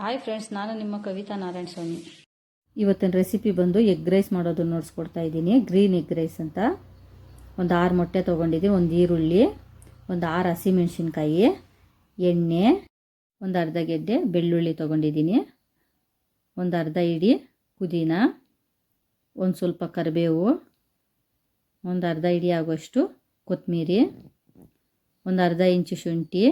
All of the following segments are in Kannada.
ಹಾಯ್ ಫ್ರೆಂಡ್ಸ್ ನಾನು ನಿಮ್ಮ ಕವಿತಾ ನಾರಾಯಣ ಸ್ವಾಮಿ. ಇವತ್ತಿನ ರೆಸಿಪಿ ಬಂದು ಎಗ್ ರೈಸ್ ಮಾಡೋದನ್ನು ನೋಡಿಸ್ಕೊಡ್ತಾ ಇದ್ದೀನಿ. ಗ್ರೀನ್ ಎಗ್ ರೈಸ್ ಅಂತ. ಒಂದು ಆರು ಮೊಟ್ಟೆ ತೊಗೊಂಡಿದ್ದೀನಿ. ಒಂದು ಈರುಳ್ಳಿ, ಒಂದು ಆರು ಹಸಿಮೆಣ್ಸಿನ್ಕಾಯಿ, ಎಣ್ಣೆ, ಒಂದು ಅರ್ಧ ಗೆಡ್ಡೆ ಬೆಳ್ಳುಳ್ಳಿ ತೊಗೊಂಡಿದ್ದೀನಿ. ಒಂದು ಅರ್ಧ ಇಡಿ ಪುದೀನ, ಒಂದು ಸ್ವಲ್ಪ ಕರಿಬೇವು, ಒಂದು ಅರ್ಧ ಇಡಿ ಆಗುವಷ್ಟು ಕೊತ್ತಂಬರಿ ಒಂದು ಅರ್ಧ ಇಂಚು ಶುಂಠಿ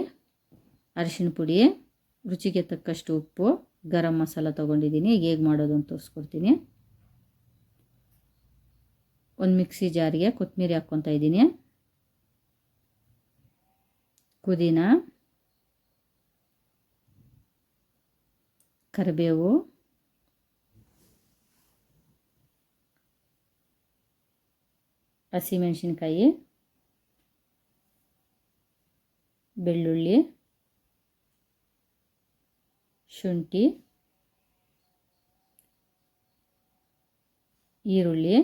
ಅರಿಶಿನ ಪುಡಿ ರುಚಿಗೆ ತಕ್ಕಷ್ಟು ಉಪ್ಪು, ಗರಂ ಮಸಾಲ ತೊಗೊಂಡಿದ್ದೀನಿ. ಹೇಗೆ ಮಾಡೋದು ಅಂತ ತೋರಿಸ್ಕೊಡ್ತೀನಿ. ಒಂದು ಮಿಕ್ಸಿ ಜಾರಿಗೆ ಕೊತ್ತಂಬರಿ ಹಾಕ್ಕೊತಾ ಇದ್ದೀನಿ. ಪುದೀನ, ಕರಿಬೇವು, ಹಸಿಮೆಣಸಿನ್ಕಾಯಿ, ಬೆಳ್ಳುಳ್ಳಿ ಶುಂಠಿ, ಈರುಳ್ಳಿ,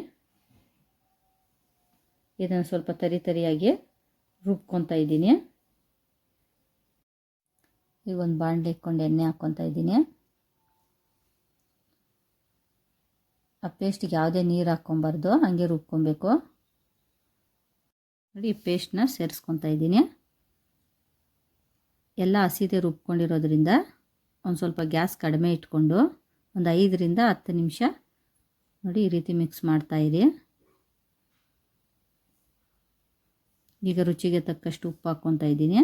ಇದನ್ನು ಸ್ವಲ್ಪ ತರಿ ತರಿಯಾಗಿ ರುಬ್ಕೊತಾ ಇದ್ದೀನಿ. ಈಗ ಒಂದು ಬಾಣಲೆ ಇಟ್ಕೊಂಡು ಎಣ್ಣೆ ಹಾಕ್ಕೊತಾ ಇದ್ದೀನಿ. ಆ ಪೇಸ್ಟಿಗೆ ಯಾವುದೇ ನೀರು ಹಾಕ್ಕೊಬಾರ್ದು, ಹಾಗೆ ರುಬ್ಕೊಬೇಕು. ನೋಡಿ, ಈ ಪೇಸ್ಟ್ನ ಸೇರಿಸ್ಕೊತಾ ಇದ್ದೀನಿ. ಎಲ್ಲ ಹಸಿದೆ ರುಬ್ಕೊಂಡಿರೋದ್ರಿಂದ ಒಂದು ಸ್ವಲ್ಪ ಗ್ಯಾಸ್ ಕಡಿಮೆ ಇಟ್ಕೊಂಡು ಒಂದು ಐದರಿಂದ ಹತ್ತು ನಿಮಿಷ ನೋಡಿ ಈ ರೀತಿ ಮಿಕ್ಸ್ ಮಾಡ್ತಾಯಿರಿ ಈಗ ರುಚಿಗೆ ತಕ್ಕಷ್ಟು ಉಪ್ಪು ಹಾಕ್ಕೊತಾ ಇದ್ದೀನಿ.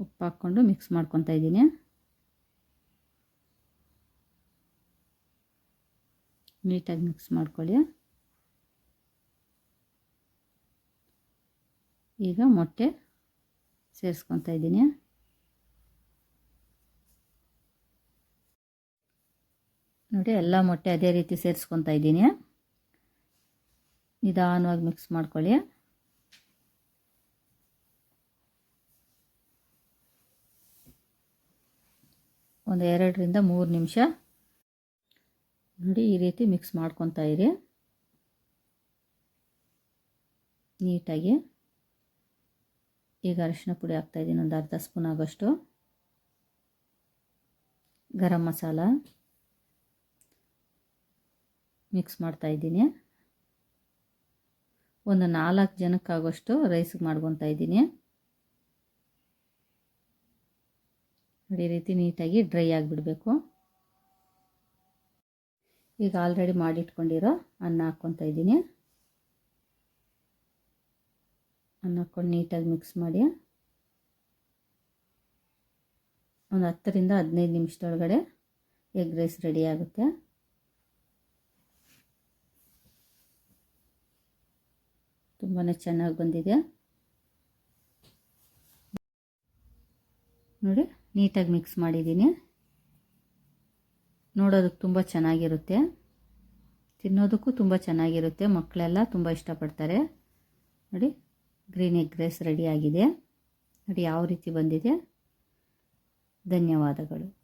ಉಪ್ಪು ಹಾಕ್ಕೊಂಡು ಮಿಕ್ಸ್ ಮಾಡ್ಕೊತಾ ಇದ್ದೀನಿ. ನೀಟಾಗಿ ಮಿಕ್ಸ್ ಮಾಡ್ಕೊಳ್ಳಿ. ಈಗ ಮೊಟ್ಟೆ ಸೇರಿಸ್ಕೊತಾ ಇದ್ದೀನಿ ನೋಡಿ, ಎಲ್ಲ ಮೊಟ್ಟೆ ಅದೇ ರೀತಿ ಸೇರಿಸ್ಕೊತಾ ಇದ್ದೀನಿ. ನಿಧಾನವಾಗಿ ಮಿಕ್ಸ್ ಮಾಡ್ಕೊಳ್ಳಿ. ಒಂದು ಎರಡರಿಂದ ಮೂರು ನಿಮಿಷ. ನೋಡಿ, ಈ ರೀತಿ ಮಿಕ್ಸ್ ಮಾಡ್ಕೊತಾ ಇರಿ. ನೀಟಾಗಿ. ಈಗ ಅರಿಶಿನ ಪುಡಿ ಹಾಕ್ತಾಯಿದ್ದೀನಿ ಒಂದು ಅರ್ಧ ಸ್ಪೂನ್ ಆಗೋಷ್ಟು. ಗರಂ ಮಸಾಲ ಮಿಕ್ಸ್ ಮಾಡ್ತಾಯಿದ್ದೀನಿ ಒಂದು ನಾಲ್ಕು ಜನಕ್ಕಾಗೋಷ್ಟು ರೈಸ್ಗೆ ಮಾಡ್ಕೊತಾ ಇದ್ದೀನಿ. ಈ ರೀತಿ ನೀಟಾಗಿ ಡ್ರೈ ಆಗಿಬಿಡಬೇಕು. ಈಗ ಆಲ್ರೆಡಿ ಮಾಡಿಟ್ಕೊಂಡಿರೋ ಅನ್ನ ಹಾಕ್ಕೊತಾ ಇದ್ದೀನಿ. ಅನ್ನ ಹಾಕ್ಕೊಂಡು ನೀಟಾಗಿ ಮಿಕ್ಸ್ ಮಾಡಿ. ಒಂದು ಹತ್ತರಿಂದ ಹದಿನೈದು ನಿಮಿಷದೊಳಗಡೆ ಎಗ್ ರೈಸ್ ರೆಡಿ ಆಗುತ್ತೆ. ತುಂಬಾ ಚೆನ್ನಾಗಿ ಬಂದಿದೆ. ನೋಡಿ, ನೀಟಾಗಿ ಮಿಕ್ಸ್ ಮಾಡಿದ್ದೀನಿ. ನೋಡೋದಕ್ಕೆ ತುಂಬ ಚೆನ್ನಾಗಿರುತ್ತೆ. ತಿನ್ನೋದಕ್ಕೂ ತುಂಬ ಚೆನ್ನಾಗಿರುತ್ತೆ. ಮಕ್ಕಳೆಲ್ಲ ತುಂಬ ಇಷ್ಟಪಡ್ತಾರೆ. ನೋಡಿ ಗ್ರೀನ್ ಎಗ್ ರೈಸ್ ರೆಡಿಯಾಗಿದೆ ನೋಡಿ ಯಾವ ರೀತಿ ಬಂದಿದೆ. ಧನ್ಯವಾದಗಳು.